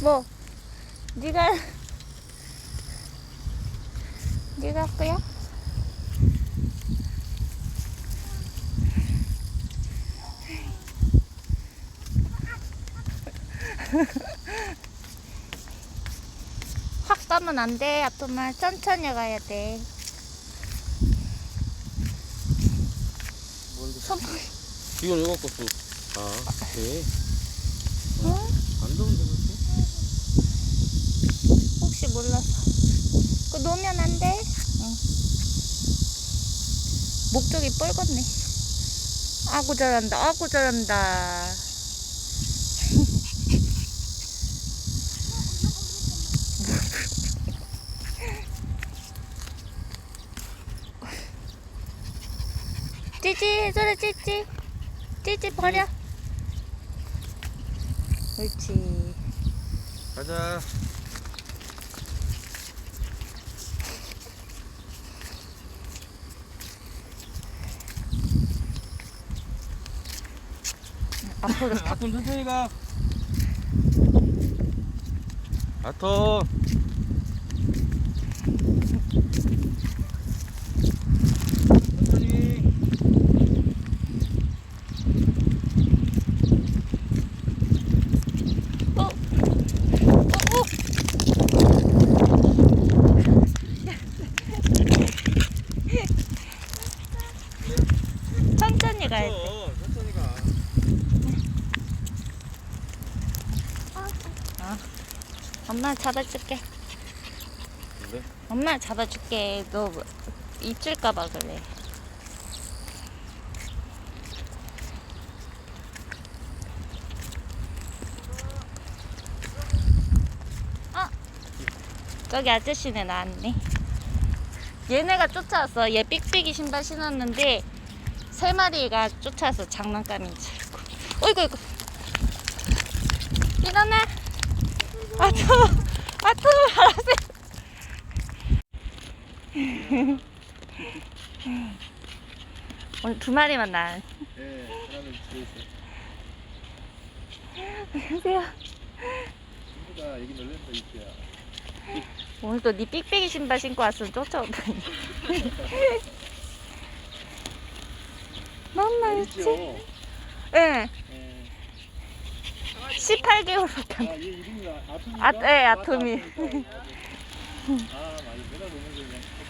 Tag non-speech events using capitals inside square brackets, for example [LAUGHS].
뭐? 네가 네가 할 거야? 확 가면 안 돼. 아토만 천천히 가야 돼. 이건 왜 갖고 또? 아, 네. 어? 안 더운데 그렇게? 혹시 몰라서. 그거 놓으면 안 돼? 응. 목적이 뻘겋네. 아구 잘한다, 아구 잘한다. [LAUGHS] 찌찌, 소리 찌찌. 찌찌 버려. 옳지. 가자. 앞으로 [LAUGHS] 아톰 천천히 가. 아톰. 천천히. 어? 어? 어? 천천히 가야 돼. 어, 천천히 가. 엄마 잡아줄게. 네? 엄마 잡아줄게. 너 잊을까봐 그래. 어? 저기 아저씨네 나왔네. 얘네가 쫓아왔어. 얘 삑삑이 신발 신었는데 세 마리가 쫓아와서 장난감인 줄 알고. 어이구 어이구. 일어나. 아토 아토 알았어. 오늘 두 마리만 나. 예, 사람이 집에 있어. 안녕하세요. 친구가 얘기 놀랬어, 이때야. 오늘 또네 삑삑이 신발 신고 왔으면 쫓아오더니. 맘마 있지? 예. 네. 예. 18개월밖에 안 아? 아, 네, 아톰이. 아, 많이 내가 너무 그냥